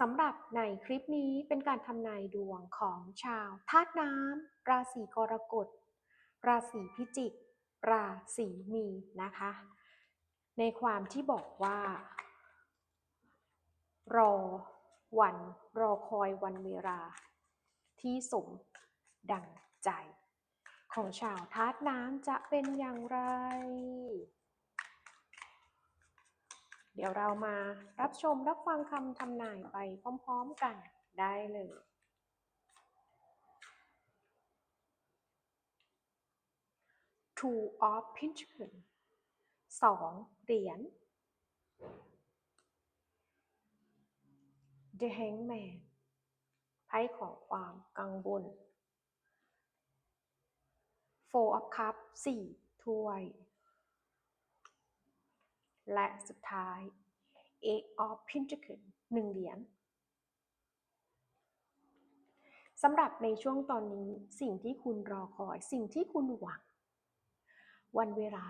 สำหรับในคลิปนี้เป็นการทำนายดวงของชาวธาตุน้ำราศีกรกฎ ราศีพิจิก ราศีมีนะคะ ในความที่บอกว่า รอวันรอคอยวันเวลา ที่สมดังใจ ของชาวธาตุน้ำจะเป็นอย่างไร เดี๋ยวเรามารับชมรับฟังคำทำนายไปพร้อมๆกันได้เลย Two of Pentacles สองเหรียญ The Hangman ไพ่ของความกังวล Four of Cups สี่ถ้วย และสุดท้าย Eight of Pentacles หนึ่งเหรียญสำหรับในช่วงตอนนี้สิ่งที่คุณรอคอย สิ่งที่คุณหวัง วันเวลา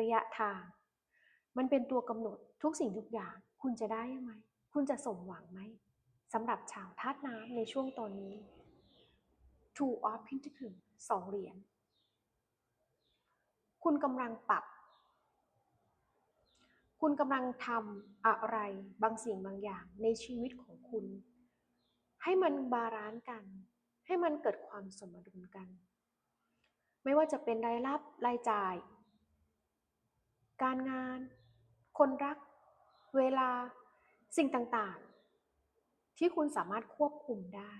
ระยะทาง มันเป็นตัวกำหนดทุกสิ่งทุกอย่าง คุณจะได้ไหม คุณจะสมหวังไหมสำหรับชาวธาตุน้ำในช่วงตอนนี้ Two of Pentacles สองเหรียญคุณกำลังปรับ คุณกำลังทำอะไรบางสิ่งบางอย่างในชีวิตของคุณ ให้มันบาลานซ์กัน ให้มันเกิดความสมดุลกัน ไม่ว่าจะเป็นรายรับรายจ่าย การงาน คนรัก เวลา สิ่งต่างๆ ที่คุณสามารถควบคุมได้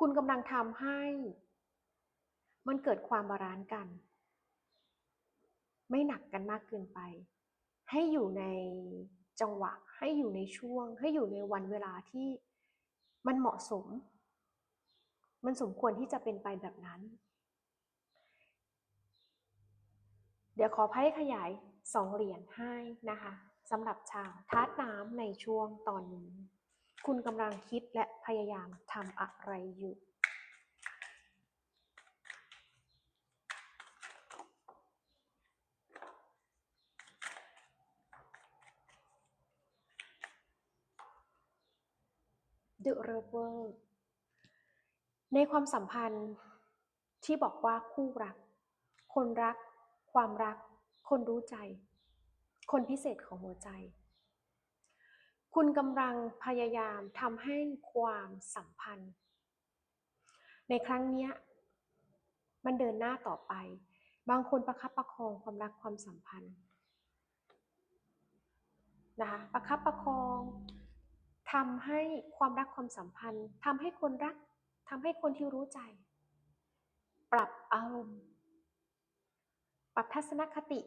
คุณกำลังทำให้ มันเกิดความบาลานซ์กัน ไม่หนักกันมากเกินไป ให้อยู่ในจังหวะ ให้อยู่ในช่วง ให้อยู่ในวันเวลาที่มันเหมาะสม มันสมควรที่จะเป็นไปแบบนั้น เดี๋ยวขอไพ่ขยายสองเหรียญให้นะคะสำหรับชาวธาตุน้ำในช่วงตอนนี้ คุณกำลังคิดและพยายามทำอะไรอยู่ The Lover ในความสัมพันธ์ที่บอกว่าคู่รัก คนรัก ความรัก คนรู้ใจ คนพิเศษของหัวใจ คุณกำลังพยายามทำให้ความสัมพันธ์ ในครั้งนี้มันเดินหน้าต่อไป บางคนประคับประคองความรักความสัมพันธ์นะคะประคับประคอง ทำให้ความรักความสัมพันธ์ทำให้คนรักทำให้คนที่รู้ใจ ปรับอารมณ์ ปรับทัศนคติ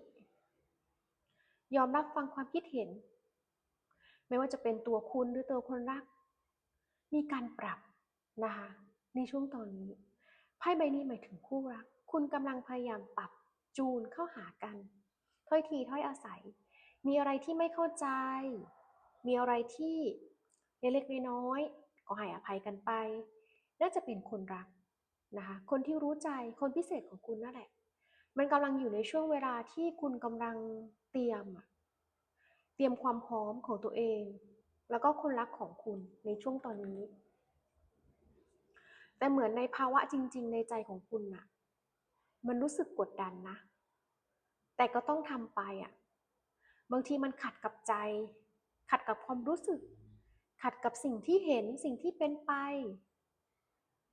ยอมรับฟังความคิดเห็น ไม่ว่าจะเป็นตัวคุณหรือตัวคนรัก มีการปรับนะคะในช่วงตอนนี้ไพ่ใบนี้หมายถึงคู่รัก คุณกำลังพยายามปรับจูนเข้าหากันถ้อยทีถ้อยอาศัย มีอะไรที่ไม่เข้าใจ มีอะไรที่ เล็กๆน้อยๆก็ให้อภัยกันไป น่าจะเป็นคนรักนะคะ คนที่รู้ใจคนพิเศษของคุณนั่นแหละ มันกำลังอยู่ในช่วงเวลาที่คุณกำลังเตรียม เตรียมความพร้อมของตัวเอง แล้วก็คนรักของคุณในช่วงตอนนี้ แต่เหมือนในภาวะจริง ๆ ในใจของคุณน่ะ มันรู้สึกกดดันนะ แต่ก็ต้องทำไปอะ บางทีมันขัดกับใจ ขัดกับความรู้สึก ขัดกับสิ่งที่เห็นสิ่งที่เป็นไป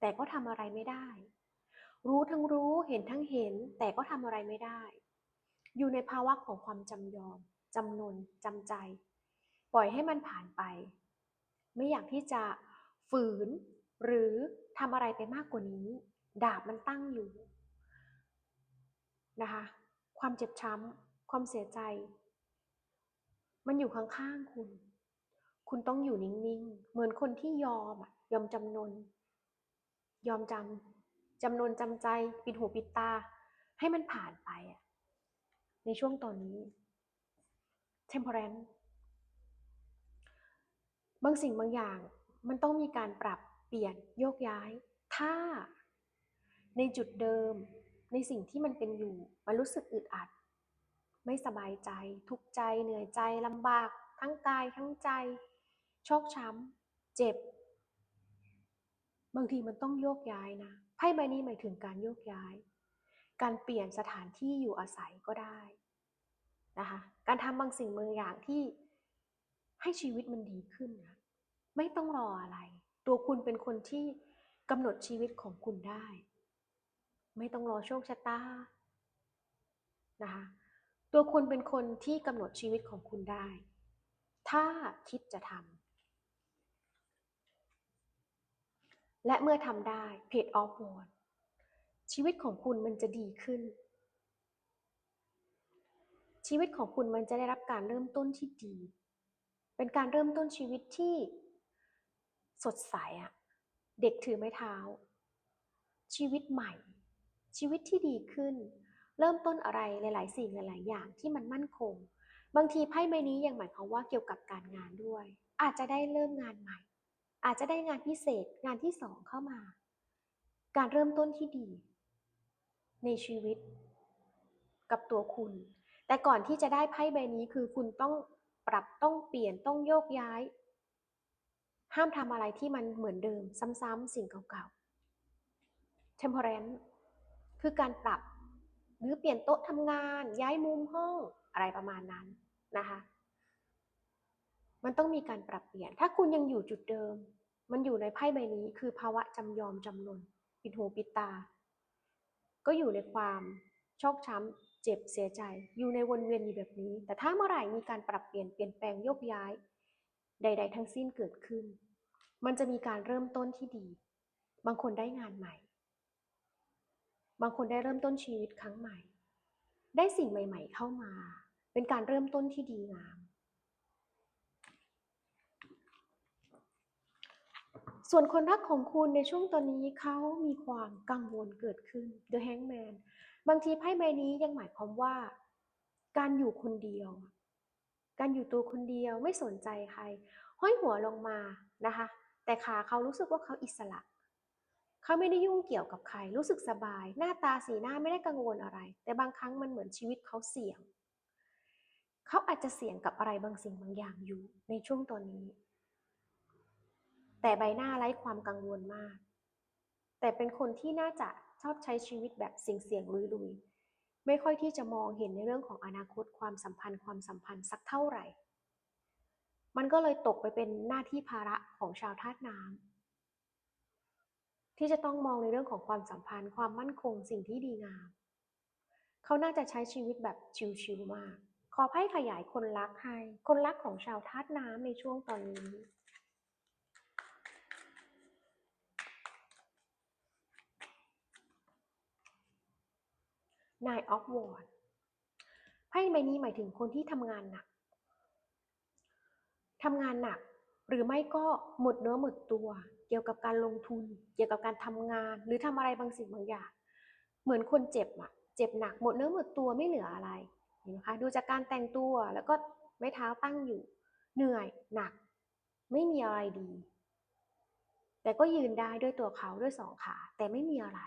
แต่ก็ทำอะไรไม่ได้ รู้ทั้งรู้เห็นทั้งเห็น แต่ก็ทำอะไรไม่ได้ อยู่ในภาวะของความจำยอมจำนนจำใจ ปล่อยให้มันผ่านไป ไม่อยากที่จะฝืน หรือทำอะไรไปมากกว่านี้ ดาบมันตั้งอยู่นะคะ ความเจ็บช้ำความเสียใจ มันอยู่ข้างๆคุณ คุณต้องอยู่นิ่งๆ เหมือนคนที่ยอมอะยอมจำนน ยอมจำจำนนจำใจ ปิดหูปิดตา ให้มันผ่านไปอะในช่วงตอนนี้ temperance บางสิ่งบางอย่างมันต้องมีการปรับเปลี่ยนโยกย้าย ถ้าในจุดเดิม ในสิ่งที่มันเป็นอยู่ มันรู้สึกอึดอัด ไม่สบายใจ ทุกข์ใจเหนื่อยใจลำบาก ทั้งกายทั้งใจ ชอกช้ำ เจ็บ บางทีมันต้องโยกย้ายนะ ไพ่ใบนี้หมายถึงการโยกย้าย การเปลี่ยนสถานที่อยู่อาศัยก็ได้นะคะ การทำบางสิ่งบางอย่างที่ให้ชีวิตมันดีขึ้นนะ ไม่ต้องรออะไร ตัวคุณเป็นคนที่กำหนดชีวิตของคุณได้ ไม่ต้องรอโชคชะตา นะคะ ตัวคุณเป็นคนที่กำหนดชีวิตของคุณได้ ถ้าคิดจะทำ และเมื่อทำได้เพจออฟวอร์ชีวิตของคุณมันจะดีขึ้น ชีวิตของคุณมันจะได้รับการเริ่มต้นที่ดี เป็นการเริ่มต้นชีวิตที่สดใสอะเด็กถือไม้เท้า ชีวิตใหม่ ชีวิตที่ดีขึ้น เริ่มต้นอะไรหลาย ๆ สิ่งหลาย ๆ อย่างที่มันมั่นคง บางทีไพ่ใบนี้ยังหมายความว่าเกี่ยวกับการงานด้วย อาจจะได้เริ่มงานใหม่ อาจจะได้งานพิเศษงานที่สองเข้ามา การเริ่มต้นที่ดี ในชีวิต กับตัวคุณ แต่ก่อนที่จะได้ไพ่ใบนี้คือคุณต้องปรับต้องเปลี่ยนต้องโยกย้าย ห้ามทำอะไรที่มันเหมือนเดิม ซ้ำๆสิ่งเก่าๆ temperance คือการปรับหรือเปลี่ยนโต๊ะทำงานย้ายมุมห้องอะไรประมาณนั้นนะคะ มันต้องมีการปรับเปลี่ยน ถ้าคุณยังอยู่จุดเดิม มันอยู่ในไพ่ใบนี้คือภาวะจำยอมจำนน ปิดหูปิดตา ก็อยู่ในความชอกช้ำเจ็บเสียใจ อยู่ในวนเวียนอยู่แบบนี้ แต่ถ้าเมื่อไหร่มีการปรับเปลี่ยนเปลี่ยนแปลงโยกย้าย ใด ๆ ทั้งสิ้นเกิดขึ้น มันจะมีการเริ่มต้นที่ดี บางคนได้งานใหม่ บางคนได้เริ่มต้นชีวิตครั้งใหม่ ได้สิ่งใหม่ ๆ เข้ามา เป็นการเริ่มต้นที่ดีงาม ส่วนคนรักของคุณในช่วงตอนนี้เขามีความกังวลเกิดขึ้น The Hangman บางทีไพ่ใบนี้ยังหมายความว่า การอยู่คนเดียว การอยู่ตัวคนเดียวไม่สนใจใคร ห้อยหัวลงมานะคะ แต่ขาเขารู้สึกว่าเขาอิสระ เขาไม่ได้ยุ่งเกี่ยวกับใคร รู้สึกสบาย หน้าตาสีหน้าไม่ได้กังวลอะไร แต่บางครั้งมันเหมือนชีวิตเขาเสี่ยง เขาอาจจะเสี่ยงกับอะไรบางสิ่งบางอย่างอยู่ในช่วงตอนนี้ แต่ใบหน้าไร้ความกังวลมาก แต่เป็นคนที่น่าจะชอบใช้ชีวิตแบบเสี่ยงๆลุยๆ ไม่ค่อยที่จะมองเห็นในเรื่องของอนาคตความสัมพันธ์ความสัมพันธ์สักเท่าไหร่ มันก็เลยตกไปเป็นหน้าที่ภาระของชาวธาตุน้ำที่จะต้องมองในเรื่องของความสัมพันธ์ ความมั่นคงสิ่งที่ดีงาม เขาน่าจะใช้ชีวิตแบบชิวๆมาก ขอไพ่ขยายคนรักให้ คนรักของชาวธาตุน้ำในช่วงตอนนี้ Nine of Wands ไพ่ใบนี้หมายถึงคนที่ทำงานหนักทำงานหนัก หรือไม่ก็หมดเนื้อหมดตัว เกี่ยวกับการลงทุน เกี่ยวกับการทำงาน หรือทำอะไรบางสิ่งบางอย่าง เหมือนคนเจ็บอะเจ็บหนักหมดเนื้อหมดตัวไม่เหลืออะไรเห็นไหมคะดูจากการแต่งตัวแล้วก็ไม้เท้าตั้งอยู่ เหนื่อยหนัก ไม่มีอะไรดี แต่ก็ยืนได้ด้วยตัวเขาด้วยสองขา แต่ไม่มีอะไร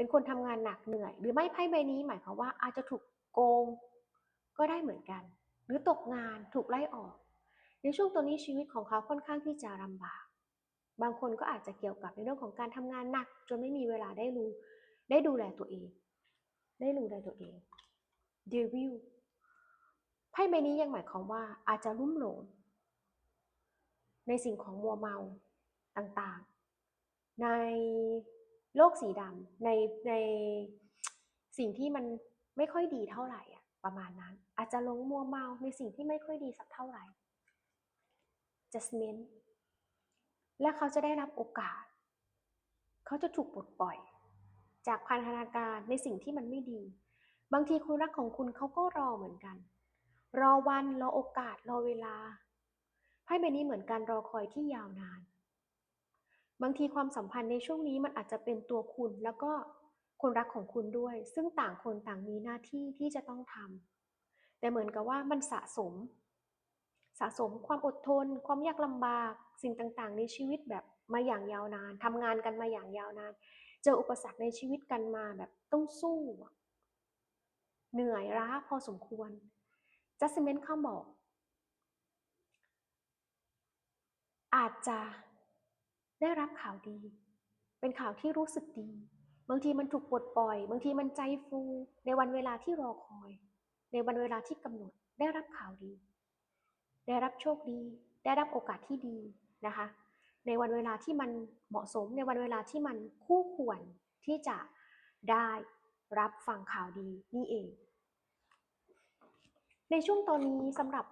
เป็นคนทำงานหนักเหนื่อย หรือไม่ไพ่ใบนี้หมายความว่าอาจจะถูกโกงก็ได้เหมือนกัน หรือตกงานถูกไล่ออก ในช่วงตอนนี้ชีวิตของเขาค่อนข้างที่จะลำบาก บางคนก็อาจจะเกี่ยวกับในเรื่องของการทำงานหนัก จนไม่มีเวลาได้รู้ได้ดูแลตัวเอง ได้ดูแลตัวเองเดวิลไพ่ใบนี้ยังหมายความว่าอาจจะลุ่มหลง ในสิ่งของมัวเมาต่างๆ ใน โลกสีดำในในสิ่งที่มันไม่ค่อยดีเท่าไหร่อะประมาณนั้น อาจจะหลงมัวเมาในสิ่งที่ไม่ค่อยดีสักเท่าไหร่ judgment และเขาจะได้รับโอกาส เขาจะถูกปลดปล่อย จากพันธนาการในสิ่งที่มันไม่ดี บางทีคนรักของคุณเขาก็รอเหมือนกัน รอวันรอโอกาสรอเวลาไพพ่ใบนี้เหมือนการรอคอยที่ยาวนาน บางทีความสัมพันธ์ในช่วงนี้มันอาจจะเป็นตัวคุณแล้วก็คนรักของคุณด้วย ซึ่งต่างคนต่างมีหน้าที่ที่จะต้องทำแต่เหมือนกับว่ามันสะสม สะสมความอดทน ความยากลำบากสิ่งต่างๆ ในชีวิตแบบมาอย่างยาวนานทำงานกันมาอย่างยาวนาน เจออุปสรรคในชีวิตกันมาแบบต้องสู้ เหนื่อยล้าพอสมควร Judgment เขาบอก อาจจะ ได้รับข่าวดี เป็นข่าวที่รู้สึกดี บางทีมันถูกปลดปล่อย บางทีมันใจฟู ในวันเวลาที่รอคอย ในวันเวลาที่กำหนด ได้รับข่าวดี ได้รับโชคดี ได้รับโอกาสที่ดีนะคะ ในวันเวลาที่มันเหมาะสม ในวันเวลาที่มันคู่ควรที่จะได้รับฟังข่าวดีนี่เอง ในช่วงตอนนี้สำหรับ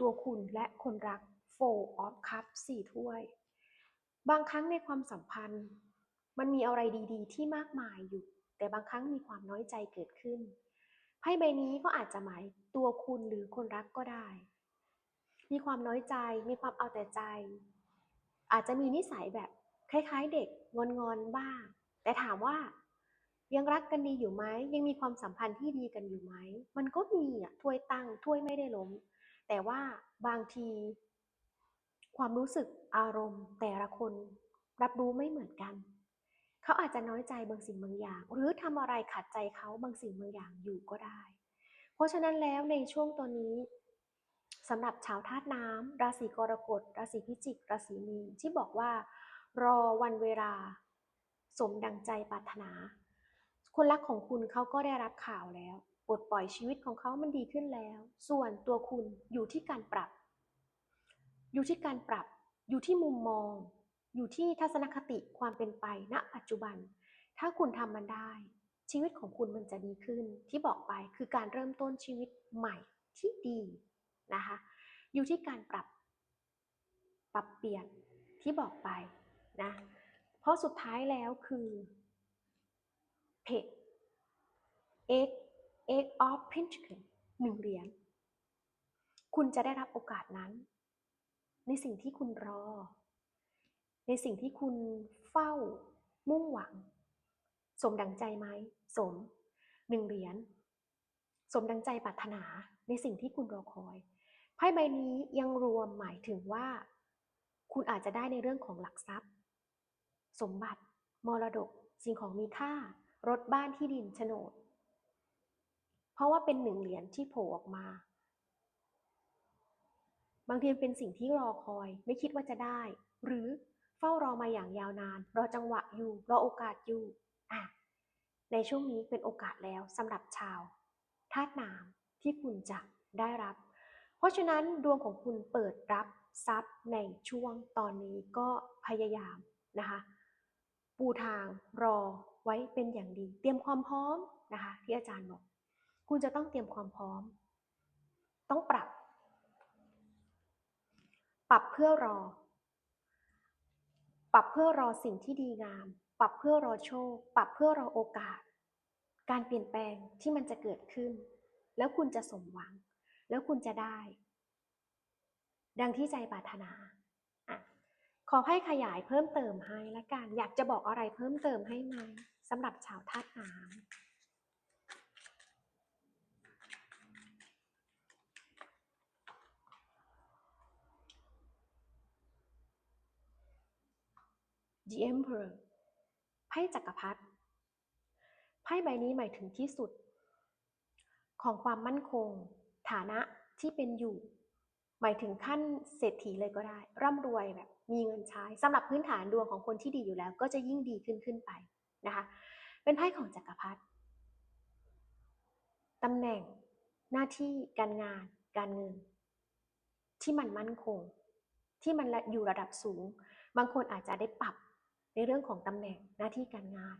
ตัวคุณและคนรัก Four of Cups สี่ถ้วย บางครั้งในความสัมพันธ์ มันมีอะไรดีๆ ที่มากมายอยู่ แต่บางครั้งมีความน้อยใจเกิดขึ้นไพ่ใบนี้ก็อาจจะหมายตัวคุณหรือคนรักก็ได้ มีความน้อยใจ มีความเอาแต่ใจ อาจจะมีนิสัยแบบคล้ายๆ เด็กงอนๆบ้าง แต่ถามว่ายังรักกันดีอยู่ไหมยังมีความสัมพันธ์ที่ดีกันอยู่ไหมมันก็มีอะถ้วยตั้งถ้วยไม่ได้ล้ม แต่ว่าบางที ความรู้สึกอารมณ์ แต่ละคนรับรู้ไม่เหมือนกัน เขาอาจจะน้อยใจบางสิ่งบางอย่าง หรือทำอะไรขัดใจเขาบางสิ่งบางอย่างอยู่ก็ได้ เพราะฉะนั้นแล้วในช่วงตัวนี้สำหรับชาวธาตุน้ำราศีกรกฎ ราศีพิจิก ราศีมีนที่บอกว่า รอวันเวลา สมดังใจปรารถนา คนรักของคุณเขาก็ได้รับข่าวแล้วปลดปล่อยชีวิตของเขามันดีขึ้นแล้ว ส่วนตัวคุณอยู่ที่การปรับ อยู่ที่การปรับ อยู่ที่มุมมอง อยู่ที่ทัศนคติความเป็นไปณปัจจุบัน ถ้าคุณทำมันได้ ชีวิตของคุณมันจะดีขึ้น ที่บอกไปคือการเริ่มต้นชีวิตใหม่ที่ดีนะคะ อยู่ที่การปรับ ปรับเปลี่ยนที่บอกไปนะ เพราะสุดท้ายแล้วคือเพจ X X of Pentacles หนึ่งเหรียญคุณจะได้รับโอกาสนั้น ในสิ่งที่คุณรอ ในสิ่งที่คุณเฝ้า มุ่งหวัง สมดังใจไหม สมหนึ่งเหรียญสมดังใจปรารถนาในสิ่งที่คุณรอคอยไพ่ใบนี้ยังรวมหมายถึงว่า คุณอาจจะได้ในเรื่องของหลักทรัพย์ สมบัติ มรดก สิ่งของมีค่า รถบ้านที่ดินโฉนด เพราะว่าเป็นหนึ่งเหรียญที่โผล่ออกมา บางทีเป็นสิ่งที่รอคอย ไม่คิดว่าจะได้ หรือเฝ้ารอมาอย่างยาวนาน รอจังหวะอยู่ รอโอกาสอยู่อะในช่วงนี้เป็นโอกาสแล้วสำหรับชาวธาตุน้ำที่คุณจะได้รับ เพราะฉะนั้นดวงของคุณเปิดรับทรัพย์ในช่วงตอนนี้ก็พยายามนะคะ ปูทางรอไว้เป็นอย่างดี เตรียมความพร้อมนะคะที่อาจารย์บอก คุณจะต้องเตรียมความพร้อม ต้องปรับ รับเพื่อรอ ปรับเพื่อรอสิ่งที่ดีงาม ปรับเพื่อรอโชค ปรับเพื่อรอโอกาส การเปลี่ยนแปลงที่มันจะเกิดขึ้น แล้วคุณจะสมหวัง แล้วคุณจะได้ ดังที่ใจปรารถนาอะขอให้ขยายเพิ่มเติมให้ละกันอยากจะบอกอะไรเพิ่มเติมให้ไหมสำหรับชาวธาตุน้ำ The Emperor ไพ่จักรพรรดิไพ่ใบนี้หมายถึงที่สุด ของความมั่นคง ฐานะที่เป็นอยู่ หมายถึงขั้นเศรษฐีเลยก็ได้ ร่ำรวยแบบมีเงินใช้สำหรับพื้นฐานดวงของคนที่ดีอยู่แล้ว ก็จะยิ่งดีขึ้นขึ้นไปนะคะ เป็นไพ่ของจักรพรรดิตำแหน่งหน้าที่การงาน การเงิน ที่มันมั่นคง ที่มันอยู่ระดับสูง บางคนอาจจะได้ปรับ ในเรื่องของตำแหน่งหน้าที่การงาน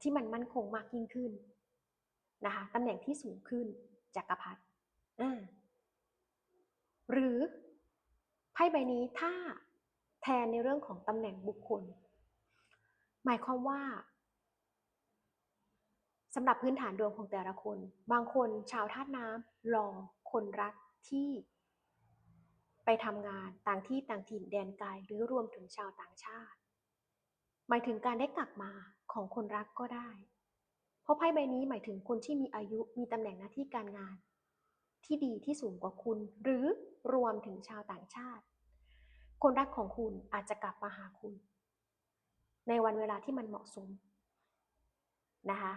ที่มันมั่นคงมากยิ่งขึ้นนะคะตำแหน่งที่สูงขึ้นจักรพรรดิหรือไพ่ใบนี้ถ้าแทนในเรื่องของตำแหน่งบุคคล หมายความว่าสำหรับพื้นฐานดวงของแต่ละคน บางคนชาวธาตุน้ำรอคนรักที่ ไปทำงานต่างที่ต่างถิ่นแดนไกลหรือรวมถึงชาวต่างชาติ หมายถึงการได้กลับมาของคนรักก็ได้ เพราะไพ่ใบนี้หมายถึงคนที่มีอายุมีตำแหน่งหน้าที่การงาน ที่ดีที่สูงกว่าคุณ หรือรวมถึงชาวต่างชาติ คนรักของคุณอาจจะกลับมาหาคุณ ในวันเวลาที่มันเหมาะสมนะคะ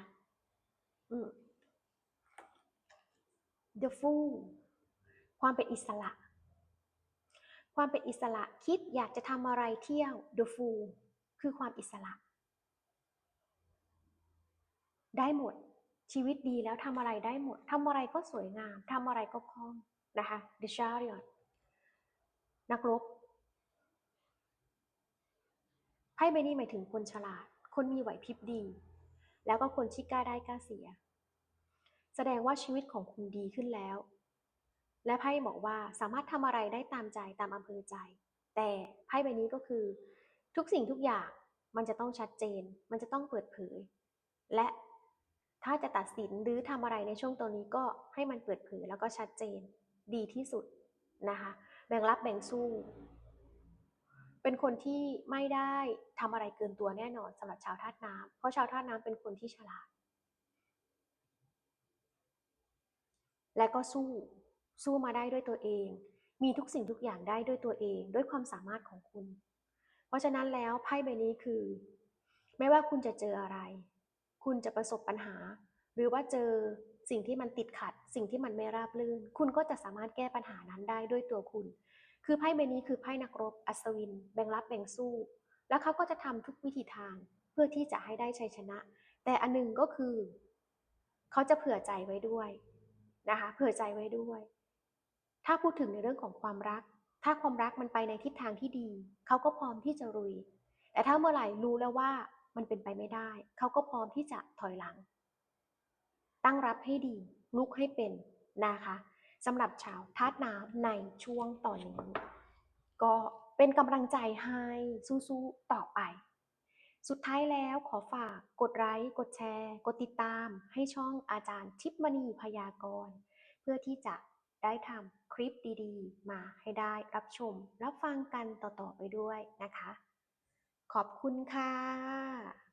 The Fool ความเป็นอิสระ ความเป็นอิสระคิดอยากจะทำอะไรเที่ยว The Fool คือความอิสระ ได้หมดชีวิตดีแล้วทำอะไรได้หมดทำอะไรก็สวยงามทำอะไรก็คล่องนะคะ The Chariot นักรบไพ่ใบนี้หมายถึงคนฉลาด คนมีไหวพริบดี แล้วก็คนที่กล้าได้กล้าเสีย แสดงว่าชีวิตของคุณดีขึ้นแล้ว และไพ่บอกว่าสามารถทำอะไรได้ตามใจตามอำเภอใจ แต่ไพ่ใบนี้ก็คือ ทุกสิ่งทุกอย่างมันจะต้องชัดเจน มันจะต้องเปิดเผย และถ้าจะตัดสินหรือทำอะไรในช่วงตรงนี้ก็ให้มันเปิดเผยแล้วก็ชัดเจนดีที่สุดนะคะแบ่งรับแบ่งสู้ เป็นคนที่ไม่ได้ทำอะไรเกินตัวแน่นอนสำหรับชาวธาตุน้ำเพราะชาวธาตุน้ำเป็นคนที่ฉลาด และก็สู้ สู้มาได้ด้วยตัวเอง มีทุกสิ่งทุกอย่างได้ด้วยตัวเอง ด้วยความสามารถของคุณ เพราะฉะนั้นแล้วไพ่ใบนี้คือ ไม่ว่าคุณจะเจออะไร คุณจะประสบปัญหา หรือว่าเจอสิ่งที่มันติดขัด สิ่งที่มันไม่ราบรื่น คุณก็จะสามารถแก้ปัญหานั้นได้ด้วยตัวคุณ คือไพ่ใบนี้คือไพ่นักรบ อัศวิน แบ่งรับแบ่งสู้ แล้วเขาก็จะทำทุกวิธีทางเพื่อที่จะให้ได้ชัยชนะ แต่อันหนึงก็คือ เขาจะเผื่อใจไว้ด้วยนะคะ เผื่อใจไว้ด้วย ถ้าพูดถึงในเรื่องของความรัก ถ้าความรักมันไปในทิศทางที่ดี เขาก็พร้อมที่จะรุย แต่ถ้าเมื่อไหร่รู้แล้วว่ามันเป็นไปไม่ได้ เขาก็พร้อมที่จะถอยหลัง ตั้งรับให้ดี ลุกให้เป็นนะคะสำหรับชาวธาตุน้ำในช่วงตอนนี้ ก็เป็นกำลังใจให้สู้ๆต่อไป สุดท้ายแล้วขอฝากกดไลค์กดแชร์ กดติดตาม ให้ช่องอาจารย์ทิพย์มณีพยากรณ์เพื่อที่จะ ได้ทำคลิปดีๆ มาให้ได้รับชม รับฟังกันต่อๆไปด้วยนะคะ ขอบคุณค่ะ